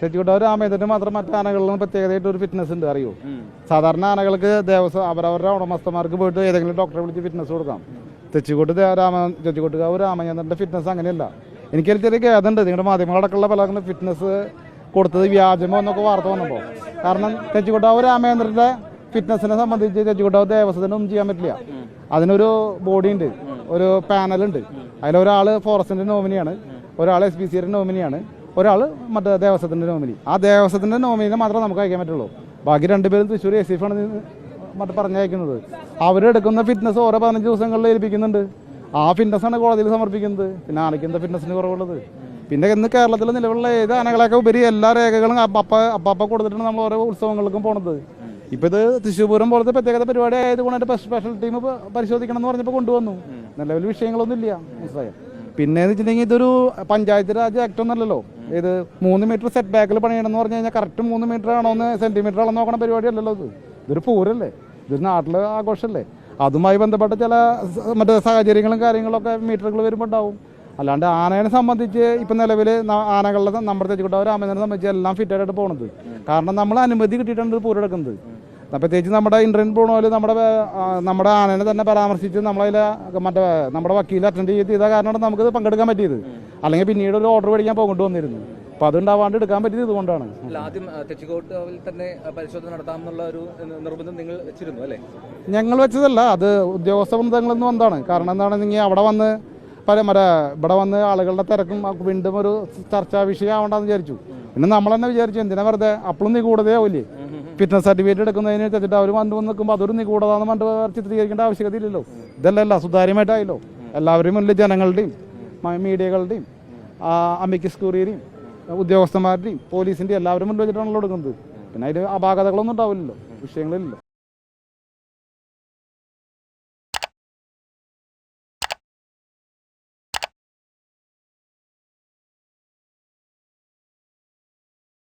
തെച്ചിക്കോട്ട രാമേന്ദ്രന് മാത്രം മറ്റു ആനകളിലും പ്രത്യേകതയായിട്ട് ഒരു ഫിറ്റ്നസ് ഉണ്ട് അറിയോ? സാധാരണ ആനകൾക്ക് ദേവസ്വം അവരവരുടെ ഉടമസ്ഥന്മാർക്ക് പോയിട്ട് ഏതെങ്കിലും ഡോക്ടറെ വിളിച്ച് ഫിറ്റ്നസ് കൊടുക്കാം. തെച്ചിക്കോട്ട് രാമ രാമ ഒരു രാമചന്ദ്രന്റെ ഫിറ്റ്നസ് അങ്ങനെയല്ല. എനിക്കൊരു ചെറിയ ഖേദമുണ്ട് നിങ്ങളുടെ മാധ്യമങ്ങളടക്കമുള്ള പല ഫിറ്റ്നസ് കൊടുത്തത് വ്യാജമോ എന്നൊക്കെ വാർത്ത വന്നപ്പോൾ കാരണം തെച്ചിക്കോട്ടാവ് രാമേന്ദ്രന്റെ ഫിറ്റ്നസിനെ സംബന്ധിച്ച് തെച്ചിക്കോട്ടാവ് ദേവസ്വത്തിന് ഒന്നും ചെയ്യാൻ പറ്റില്ല. അതിനൊരു ബോഡി ഉണ്ട് ഒരു പാനൽ ഉണ്ട്. അതിലൊരാൾ ഫോറസ്റ്റിന്റെ നോമിനിയാണ് ഒരാൾ എസ് ബി സിയുടെ നോമിനിയാണ് ഒരാൾ മറ്റേ ദേവസ്വത്തിന്റെ നോമിനി. ആ ദേവസ്വത്തിന്റെ നോമിനിനെ മാത്രമേ നമുക്ക് അയക്കാൻ പറ്റുള്ളൂ. ബാക്കി രണ്ടുപേരും തൃശ്ശൂർ എസ് എഫ് ആണ് മറ്റേ പറഞ്ഞയക്കുന്നത്. അവരെടുക്കുന്ന ഫിറ്റ്നസ് ഓരോ പതിനഞ്ച് ദിവസങ്ങളിൽ ഏൽപ്പിക്കുന്നുണ്ട്. ആ ഫിറ്റ്നസ് ആണ് കോടതിയിൽ സമർപ്പിക്കുന്നത്. പിന്നെ ആനയ്ക്ക് എന്താ ഫിറ്റ്നസിന് കുറവുള്ളത്? പിന്നെ ഇന്ന് കേരളത്തിൽ നിലവിലുള്ള ഏത് ആനകളൊക്കെ ഉപരി എല്ലാ രേഖകളും അപ്പ അപ്പ കൊടുത്തിട്ടാണ് നമ്മൾ ഓരോ ഉത്സവങ്ങൾക്കും പോണത്. ഇപ്പൊ ഇത് തൃശ്ശൂർ പൂരം പോലത്തെ പ്രത്യേകത പരിപാടി ആയതുകൊണ്ട് സ്പെഷ്യൽ ടീം പരിശോധിക്കണം എന്ന് പറഞ്ഞപ്പോൾ കൊണ്ടുവന്നു. നിലവിൽ വിഷയങ്ങളൊന്നും ഇല്ല മനസ്സിലായോ? പിന്നെ വെച്ചിട്ടുണ്ടെങ്കിൽ ഇതൊരു പഞ്ചായത്ത് രാജ് ആക്ട് ഒന്നല്ലല്ലോ ഇത് മൂന്ന് മീറ്റർ സെറ്റ് ബാക്കിൽ പണിയണമെന്ന് പറഞ്ഞു കഴിഞ്ഞാൽ കറക്റ്റ് മൂന്ന് മീറ്റർ ആണോ എന്ന് സെന്റിമീറ്റർ ആണോ നോക്കണ പരിപാടി അല്ലല്ലോ ഇത്. ഇതൊരു പൂരല്ലേ. ഇതൊരു നാട്ടിലെ ആഘോഷമല്ലേ അതുമായി ബന്ധപ്പെട്ട ചില മറ്റേ സാഹചര്യങ്ങളും കാര്യങ്ങളൊക്കെ മീറ്ററുകൾ വരുമ്പോൾ ഉണ്ടാവും. അല്ലാണ്ട് ആനയെ സംബന്ധിച്ച് ഇപ്പം നിലവിൽ ആനകളുടെ നമ്മുടെ തെച്ചിക്കോട്ടാവ് രാമചന്ദ്രനെ സംബന്ധിച്ച് എല്ലാം ഫിറ്റായിട്ട് പോകണത് കാരണം നമ്മൾ അനുമതി കിട്ടിയിട്ടുണ്ട് ഇത് പൂരം എടുക്കുന്നത്. അപ്പം പ്രത്യേകിച്ച് നമ്മുടെ ഇന്ത്യൻ പോണോൽ നമ്മുടെ നമ്മുടെ ആനനെ തന്നെ പരാമർശിച്ച് നമ്മളതിൽ മറ്റേ നമ്മുടെ വക്കീൽ അറ്റൻഡ് ചെയ്ത് ചെയ്ത കാരണമാണ് നമുക്കിത് പങ്കെടുക്കാൻ പറ്റിയത്. അല്ലെങ്കിൽ പിന്നീട് ഒരു ഓർഡർ മേടിക്കാൻ പോകേണ്ടി വന്നിരുന്നു. അപ്പം അതുണ്ടാവാണ്ട് എടുക്കാൻ പറ്റിയത് ഇതുകൊണ്ടാണ്. ആദ്യം തെച്ചിക്കോട്ടാവിൽ തന്നെ പരിശോധന നടത്താമെന്നുള്ള ഒരു നിർബന്ധം നിങ്ങൾ വെച്ചിരുന്നു അല്ലേ? ഞങ്ങൾ വെച്ചതല്ല അത് ഉദ്യോഗസ്ഥ വൃന്ദങ്ങളിൽ നിന്ന് വന്നതാണ്. കാരണം എന്താണെന്നെങ്കിൽ അവിടെ വന്ന് പല മറ്റേ ഇവിടെ വന്ന് ആളുകളുടെ തിരക്കും വീണ്ടും ഒരു ചർച്ചാ വിഷയമാവണ്ടെന്ന് വിചാരിച്ചു. പിന്നെ നമ്മൾ തന്നെ വിചാരിച്ചു എന്തിനാ വെറുതെ അപ്പോഴും നിഗൂഢതേ ആവില്ലേ ഫിറ്റ്നസ് സർട്ടിഫിക്കറ്റ് എടുക്കുന്നതിന് വെച്ചിട്ട് അവർ വന്ന് വന്ന് നിൽക്കുമ്പോൾ അതൊരു നിഗൂഢതാന്ന് മണ്ട് ചിത്രീകരിക്കേണ്ട ആവശ്യകത ഇല്ലല്ലോ ഇതല്ലല്ല സുതാര്യമായിട്ടായല്ലോ. എല്ലാവരുടെയും മുന്നിൽ ജനങ്ങളുടെയും മീഡിയകളുടെയും അമിക്കസ് കുറിയുടെയും ഉദ്യോഗസ്ഥന്മാരുടെയും പോലീസിന്റെയും എല്ലാവരും മുന്നിൽ വെച്ചിട്ടാണല്ലോ എടുക്കുന്നത്. പിന്നെ അതിൽ അപാകതകളൊന്നും ഉണ്ടാവില്ലല്ലോ വിഷയങ്ങളില്ലല്ലോ.